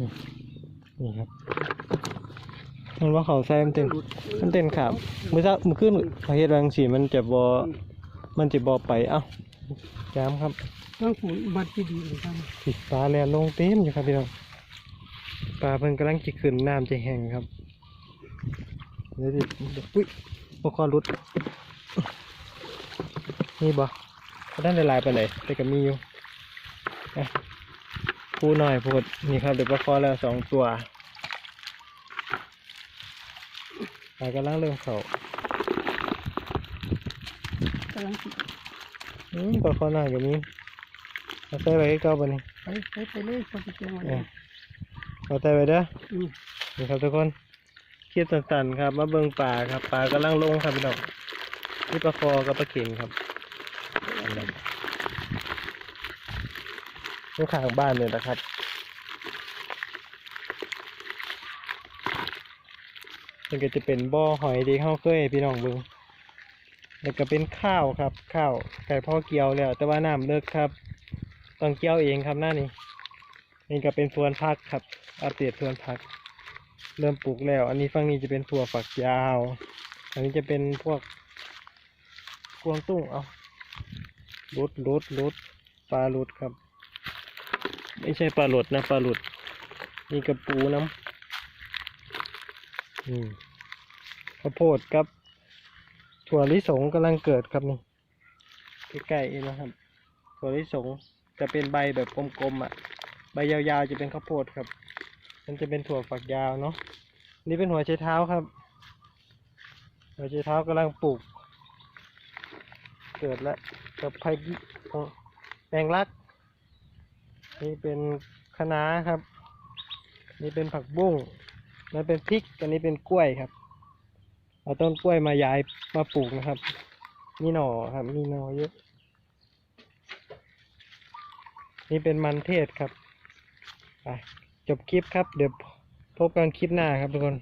นี่ครับมันว่าเขาใส่มันเต้นมันเต้นขาบมือซะมือขึ้นเขาเฮ็ดรังสีมันจะบอมันจะบอไปเอ้าจามครับต้องฝูนบัดที่ดีเลยครับสิปลาแลนลงเต็มอยู่ครับพี่น้องปลาเพิ่นกำลังจะขึ้นน้ำจะแห้งครับเดี๋ยวดิอุ้ยบกคอรุดนี่บ่ก็ได้หลายๆไปเลยแต่ก็มีอยู่ อะพูหน่อยพูดนี่ครับเดี๋ยวปลาคอแล้วสองตัวปลากำลังเริ่มเขากำลังสิอืมปลาคอหน่อยก็มีเอาใส่ไว้ให้เก่าบ่นี่ไปไปไปเลยพอจะเจอมาเออเอาใส่ไว้เด้ออืมนี่ครับทุกคนเครียดตันๆครับมาเบิ่งป่าครับป่ากำลังลงครับพี่น้องนี่ปลาคอกับปลาเข็งครับอันนั้นนี่ ข้างบ้านเลยนะครับ มันก็จะเป็นบ่อหอยที่เข้าเคยพี่น้องเบิ่งแล้วก็เป็นข้าวครับ ข้าวไก่พ่อเกี่ยวแล้ว แต่ว่าน้ำเลิกครับต้องเกี่ยวเองครับหน้านี้นี่ก็เป็นสวนพักครับอัปเดตสวนพัก เริ่มปลูกแล้ว อันนี้ฝั่งนี้จะเป็นถั่วฝักยาว อันนี้จะเป็นพวกกวงตุ้งเอาลุดลุดลุดปลาลุดครับ ไม่ใช่ปลาหลดนะปลาหลุดนี่กระปูน้ำอืมข้าวโพดครับ ถั่วลิสงกำลังเกิดครับนี่ใกล้ๆเองนะครับ ถั่วลิสงจะเป็นใบแบบกลมๆอะ ใบยาวๆจะเป็นข้าวโพดครับ มันจะเป็นถั่วฝักยาวเนาะนี่เป็นหัวไชเท้าครับ หัวไชเท้ากำลังปลูก เกิดแล้วกับไผ่แปลงรัก นี่เป็นคะน้าครับ นี่เป็นผักบุ้งนั่นเป็นพริกอันนี้เป็นกล้วยครับ เอาต้นกล้วยมาย้ายมาปลูกนะครับ นี่หน่อครับมีหน่อเยอะ นี่เป็นมันเทศครับไปจบคลิปครับ เดี๋ยวพบกันคลิปหน้าครับทุกคน